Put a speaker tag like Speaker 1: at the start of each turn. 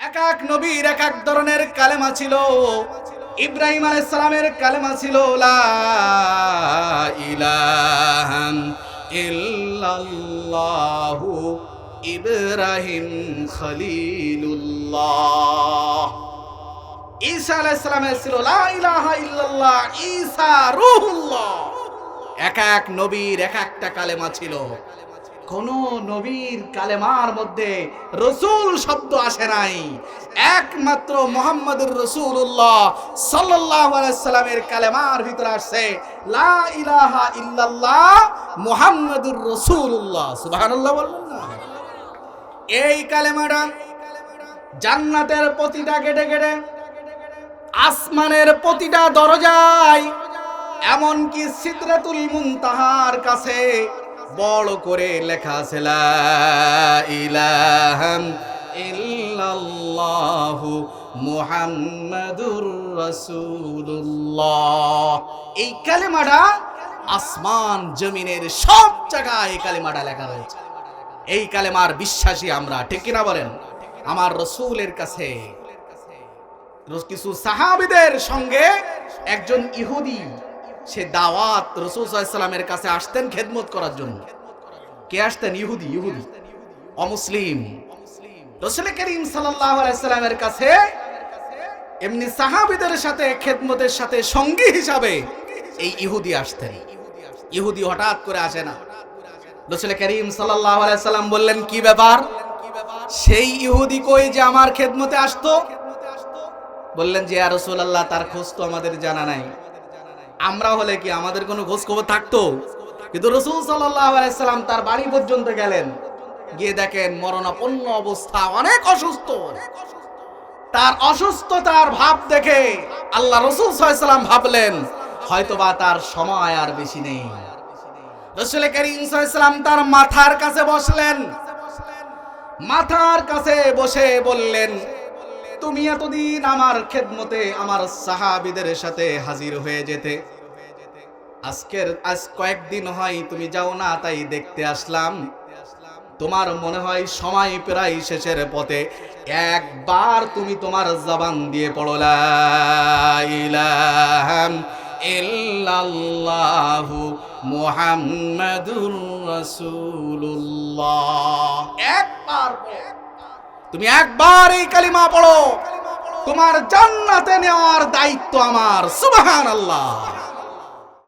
Speaker 1: এক এক নবীর এক এক ধরনের কালেমা ছিল। ইব্রাহিম আলাইহিস সালামের কালেমা ছিল, লা ইলাহান ইল্লাল্লাহু ইব্রাহিম খলিলুল্লাহ। ঈসা আলাইহিস সালামের ছিল, লা ইলাহা ইল্লাল্লাহ, ঈসা রূহুল্লাহ। এক এক নবীর এক একটা কালেমা ছিল। কোন নবীর কালেমার মধ্যে রসুল শব্দ আসে নাই। একমাত্র মোহাম্মদুর রসুল্লাহ সাল্লাল্লাহু আলাইহি সাল্লামের কালেমার ভিতরে আসছে, লা ইলাহা ইল্লাল্লাহ মুহাম্মাদুর রাসূলুল্লাহ। সুবহানাল্লাহ না। এই কালেমাটা জান্নাতের প্রতিটা গেটে গেটে, আসমানের প্রতিটা দরজায়, এমনকি সিদরাতুল মুনতাহার কাছে বড় করে লেখা আছে, লা ইলাহাম ইল্লাল্লাহু মুহাম্মাদুর রাসূলুল্লাহ। এই কালেমাটা আসমান জমিনের সব জায়গায় এই কালেমাটা লেখা রয়েছে। এই কালেমার বিশ্বাসী আমরা, ঠিক কিনা বলেন? আমার রসুলের কাছে কিছু সাহাবিদের সঙ্গে একজন ইহুদি সে দাওয়াত রসুল সাল্লামের কাছে আসতেন খেদমত করার জন্য। কে আসতেন? ইহুদি ইহুদি। অমুসলিম। রসুল করিম সাল্লামের কাছে এমনি সাহাবিদের সাথে, খেদমতের সাথে সঙ্গী হিসাবে এই ইহুদি আসতেন। ইহুদি হঠাৎ করে আসে না। রসুল করিম সাল্লাম বললেন, কি ব্যাপার? সেই ইহুদি কই যে আমার খেদমতে আসতো? বললেন যে আর রসুল্লাহ তার খোঁজ তো আমাদের জানা নাই। আমরা হলে কি আমাদের কোনো খোঁজ খবর থাকতো? কিন্তু রসুল সাল্লাম তার বাড়ি পর্যন্ত গেলেন। গিয়ে দেখেন মরণাপন্ন অবস্থা, অনেক অসুস্থ। তার অসুস্থতার ভাব দেখে আল্লাহ রসুল সাল্লাম ভাবলেন, হয়তোবা তার সময় আর বেশি নেই। রসুল করিম সাল্লাম তার মাথার কাছে বসলেন। মাথার কাছে বসে বললেন তুমি এতদিন আমার খেদমতে আমার সাহাবিদের সাথে হাজির হয়ে যেতে। আজকের, আজ কয়েকদিন হয় তুমি যাও না, তাই দেখতে আসলাম। তোমার মনে হয় সময় প্রায় শেষের পথে। একবার তুমি তোমার জবান দিয়ে পড়ো, লা ইলাহাম ইল্লাল্লাহু মুহাম্মাদুর রাসূলুল্লাহ। একবার। তুমি একবার এই কালিমা পড়ো। তোমার জান্নাতে নেওয়ার দায়িত্ব আমার। সুবহানাল্লাহ।